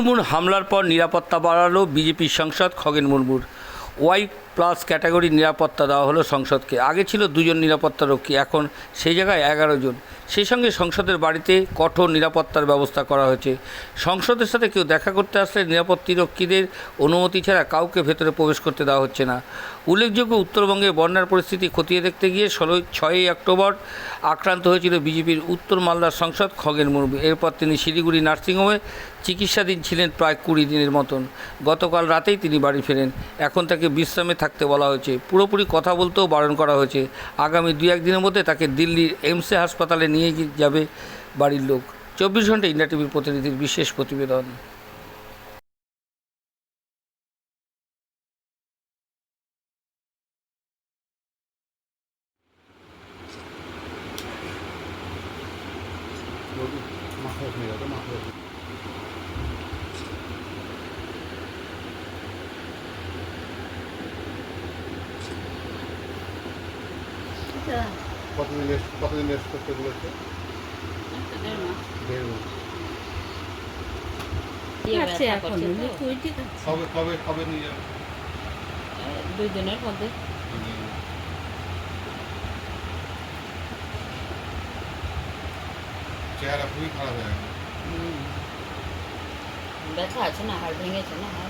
মুর্মুর হামলার পর নিরাপত্তা বাড়ালো বিজেপি সাংসদ খগেন মুর্মুর। ওয়াই প্লাস ক্যাটাগরি নিরাপত্তা দেওয়া হলো সংসদকে। আগে ছিল দুজন নিরাপত্তারক্ষী এখন সেই জায়গায় এগারো জন। সেই সঙ্গে সংসদের বাড়িতে কঠোর নিরাপত্তার ব্যবস্থা করা হয়েছে। সংসদের সাথে কেউ দেখা করতে আসলে নিরাপত্তিরক্ষীদের অনুমতি ছাড়া কাউকে ভেতরে প্রবেশ করতে দেওয়া হচ্ছে না। উল্লেখযোগ্য উত্তরবঙ্গে বন্যার পরিস্থিতি খতিয়ে দেখতে গিয়ে ষোলোই, ছয়ই অক্টোবর আক্রান্ত হয়েছিল বিজেপির উত্তর মালদার সংসদ খগেন মুর্মু। এরপর তিনি শিলিগুড়ি নার্সিংহোমে চিকিৎসাধীন ছিলেন প্রায় কুড়ি দিনের মতন। গতকাল রাতেই তিনি বাড়ি ফেরেন। এখন তাকে বিশ্রামে থাকতে বলা হয়েছে। পুরোপুরি কথা বলতেও বারণ করা হয়েছে। আগামী দু একদিনের মধ্যে তাকে দিল্লির এমসে হাসপাতালে নিয়ে যাবে বাড়ির লোক। চব্বিশ ঘণ্টা ইন্ডিয়া টিভির প্রতিনিধির বিশেষ প্রতিবেদন। কতদিন রেস্ট করতে বলেছে? দেড় মাস। ঠিক আছে ব্যথা এখন করছে তো? তুই ঠিক আছে। কবে কবে কবে নিয়ে যাবে? দুই দিনের মধ্যে। চেহারা খুবই খারাপ হয়ে হুম। ব্যথা আছে না হাড় ভেঙেছে না হাড়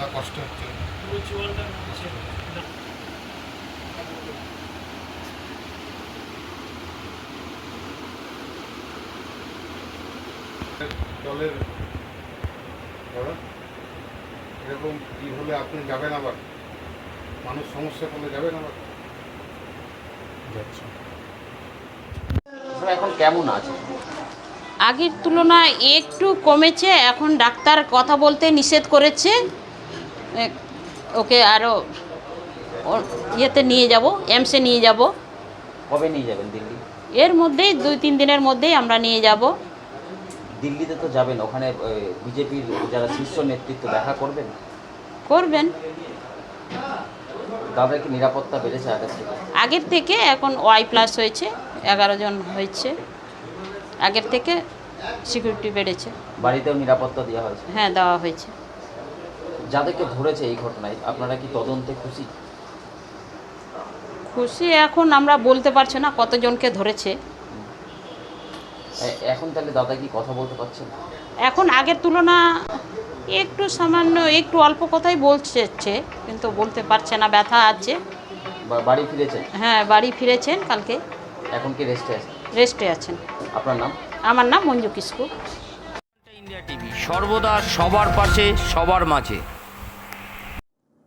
যা কষ্ট হচ্ছে। জলের বড় এরকম কি হলে আপনি যাবেন আবার? মানুষ সমস্যা করলে যাবেন আবার? এখন কেমন আছে? আগের তুলনায় একটু কমেছে এখন ডাক্তার কথা বলতে নিষেধ করেছে। ওকে আরও ইয়েতে নিয়ে যাব এমসে নিয়ে যাব। কবে নিয়ে যাবেন দিল্লি? এর মধ্যেই দুই তিন দিনের মধ্যেই আমরা নিয়ে যাব। দিল্লিতে তো যাবেন ওখানে বিজেপির যারা শীর্ষ নেতৃত্ব দেখা করবেন? করবেন। তাদের কি নিরাপত্তা বেড়েছে আগের থেকে? আগের থেকে এখন ওয়াই প্লাস হয়েছে এগারো জন হয়েছে। আগের থেকে সিকিউরিটি বেড়েছে। বাড়িতেও নিরাপত্তা দেওয়া হয়েছে? হ্যাঁ দেওয়া হয়েছে। যাদেরকে ধরেছে এই ঘটনায় আপনারা কি তদন্তে খুশি? খুশি এখন আমরা বলতে পারছি না কতজনকে ধরেছে। এখন তাহলে দাদা কি কথা বলতে পারছেন? এখন আগের তুলনা একটু সামান্য একটু অল্প কথাই বলছে কিন্তু বলতে পারছে না ব্যথা আছে। বাড়ি ফিরেছেন? হ্যাঁ বাড়ি ফিরেছেন কালকে। এখন কি রেস্টে আছে রেস্টে আছেন। আপনার নাম? আমার নাম মঞ্জু কিস্কু। ইন্ডিয়া টিভি সর্বদা সবার পাশে সবার মাঝে।